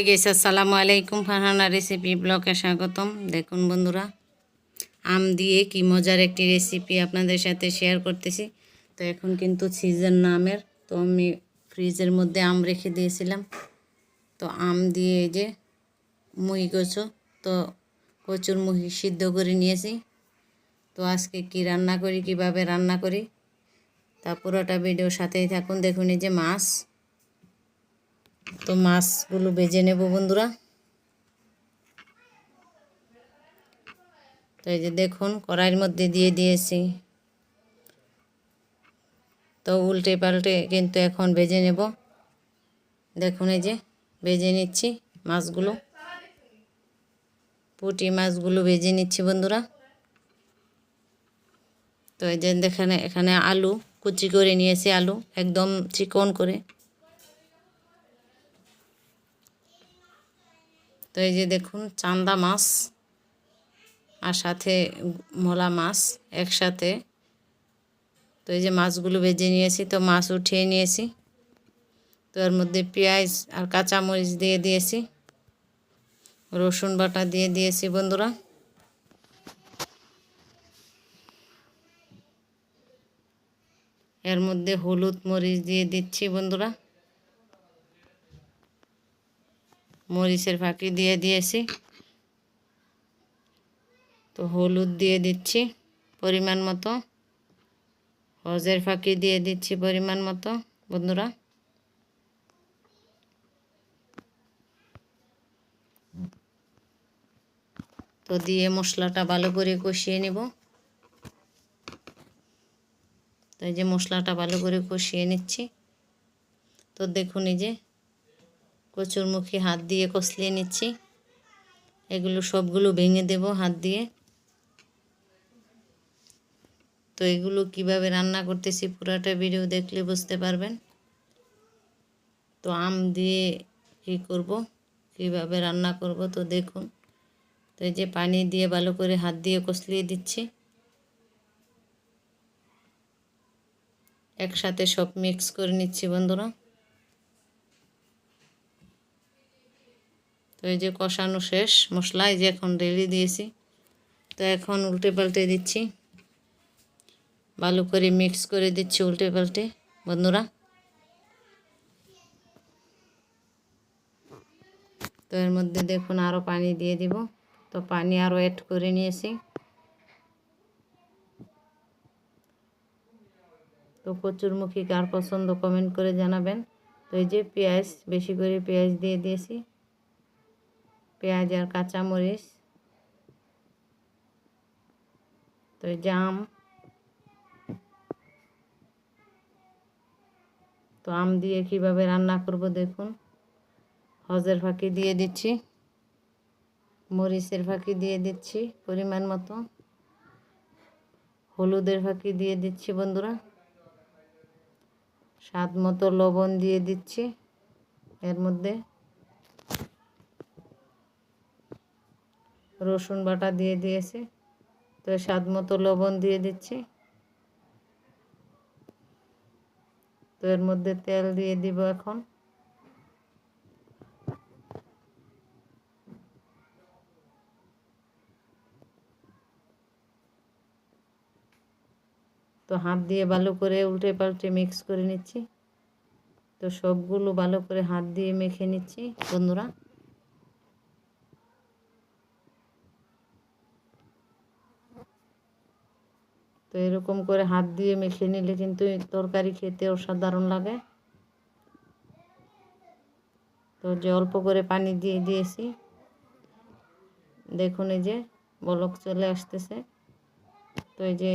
High guess আসসালামু আলাইকুম, Farhana recipe ব্লগে স্বাগতম। দেখুন বন্ধুরা, আম দিয়ে কি মজার একটি রেসিপি আপনাদের সাথে শেয়ার করতেছি। তো এখন কিন্তু সিজন না আমের তো আমি ফ্রিজের মধ্যে আম রেখে দিয়েছিলাম। তো আম দিয়ে এই যে মুহি কচু, তো কচুর মুহি সিদ্ধ করে নিয়েছি। তো আজকে কি রান্না করি, কীভাবে রান্না করি, তা পুরোটা ভিডিও সাথেই থাকুন। দেখুন এই যে মাছ তো মাছগুলো বেজে নেব বন্ধুরা। তো এই যে দেখুন, কড়াইয়ের মধ্যে দিয়ে দিয়েছি। তো উল্টে পাল্টে কিন্তু এখন ভেজে নেব। দেখুন এই যে ভেজে নিচ্ছি মাছগুলো। পুঁটি মাছগুলো ভেজে নিচ্ছি বন্ধুরা। তো এই যে দেখেন, এখানে আলু কুচি করে নিয়েছি, আলু একদম চিকন করে। তো এই যে দেখুন, চান্দা মাছ আর সাথে মোলা মাছ একসাথে। তো এই যে মাছগুলো ভেজে নিয়েছি, তো মাছ উঠিয়ে নিয়েছি। তো এর মধ্যে পেঁয়াজ আর কাঁচামরিচ দিয়ে দিয়েছি। রসুন বাটা দিয়ে দিয়েছি বন্ধুরা। এর মধ্যে হলুদ মরিচ দিয়ে দিচ্ছি বন্ধুরা। মরিচের ফাঁকি দিয়ে দিয়েছি। তো হলুদ দিয়ে দিচ্ছি পরিমাণ মতো। হজের ফাঁকি দিয়ে দিচ্ছি পরিমাণ মতো, বন্ধুরা। তো দিয়ে মশলাটা ভালো করে কষিয়ে নেব। তো এই যে মশলাটা ভালো করে কষিয়ে নিচ্ছি। তো দেখুন এই যে কচুরমুখী হাত দিয়ে কষলিয়ে নিচ্ছি। এগুলো সবগুলো ভেঙে দেব হাত দিয়ে। তো এগুলো কীভাবে রান্না করতেছি পুরাটা ভিডিও দেখলে বুঝতে পারবেন। তো আম দিয়ে কি করব, কীভাবে রান্না করব তো দেখুন। তো এই যে পানি দিয়ে ভালো করে হাত দিয়ে কষলিয়ে দিচ্ছি। একসাথে সব মিক্স করে নিচ্ছি বন্ধুরা। তো এই যে কষানো শেষ, মশলা এই যে এখন রেডি দিয়েছি। তো এখন উল্টে পাল্টে দিচ্ছি। ভালো করে মিক্স করে দিচ্ছি উল্টে পাল্টে, বন্ধুরা। তো এর মধ্যে দেখুন আরও পানি দিয়ে দিব। তো পানি আরও অ্যাড করে নিয়েছি। তো কচুরমুখী কার পছন্দ কমেন্ট করে জানাবেন। তো এই যে পেঁয়াজ, বেশি করে পেঁয়াজ দিয়ে দিয়েছি। পেঁয়াজ আর কাঁচামরিচ, তো জাম তো আম দিয়ে কীভাবে রান্না করব দেখুন। হজের ফাঁকি দিয়ে দিচ্ছি, মরিচের ফাঁকি দিয়ে দিচ্ছি পরিমাণ মতো। হলুদের ফাঁকি দিয়ে দিচ্ছি বন্ধুরা। স্বাদ মতো লবণ দিয়ে দিচ্ছি এর মধ্যে। রসুন বাটা দিয়ে দিয়েছি। তো স্বাদ মতো লবণ দিয়ে দিচ্ছি। তো এর মধ্যে তেল দিয়ে দিব এখন। তো হাত দিয়ে ভালো করে উল্টে পাল্টে মিক্স করে নিচ্ছি। তো সবগুলো ভালো করে হাত দিয়ে মেখে নিচ্ছি, বন্ধুরা। তো এরকম করে হাত দিয়ে মেখে নিলে কিন্তু তরকারি খেতে অসাধারণ লাগে। তো যে অল্প করে পানি দিয়ে দিয়েছি। দেখুন এই যে বলক চলে আসতেছে। তো এই যে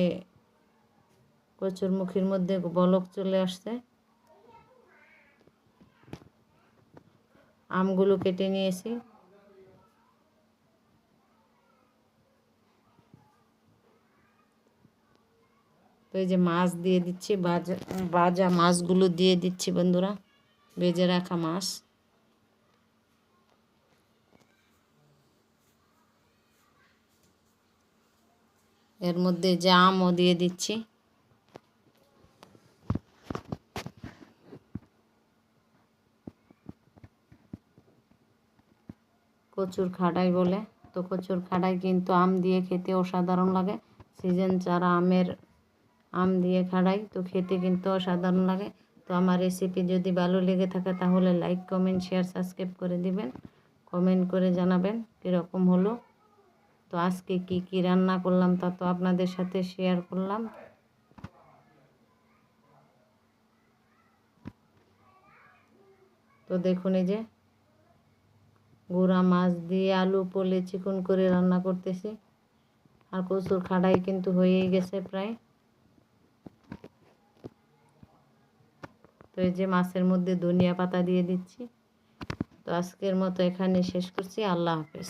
কচুর মুখির মধ্যে বলক চলে আসছে। আমগুলো কেটে নিয়েছি। তো এই যে মাছ দিয়ে দিচ্ছি, বাজা বাজা মাছগুলো দিয়ে দিচ্ছি বন্ধুরা, বেজে রাখা মাছ। এর মধ্যে জামও দিয়ে দিচ্ছি। কচুর খাড়াই বলে, তো কচুর খাড়াই কিন্তু আম দিয়ে খেতে অসাধারণ লাগে। সিজন চারা আমের আম দিয়ে খাড়াই, তো খেতে কিন্তু অসাধারণ লাগে। তো আমার রেসিপি যদি ভালো লেগে থাকে তাহলে লাইক কমেন্ট শেয়ার সাবস্ক্রাইব করে দিবেন। কমেন্ট করে জানাবেন কীরকম হলো। তো আজকে কি কি রান্না করলাম তা তো আপনাদের সাথে শেয়ার করলাম। তো দেখুন এই যে গুঁড়া মাছ দিয়ে আলু পোলে চিকন করে রান্না করতেছি। আর কচুর খাড়াই কিন্তু হয়েই গেছে প্রায়। তো এই যে মাছের মধ্যে ধনিয়া পাতা দিয়ে দিচ্ছি। তো আজকের মতো এখানে শেষ করছি। আল্লাহ হাফেজ।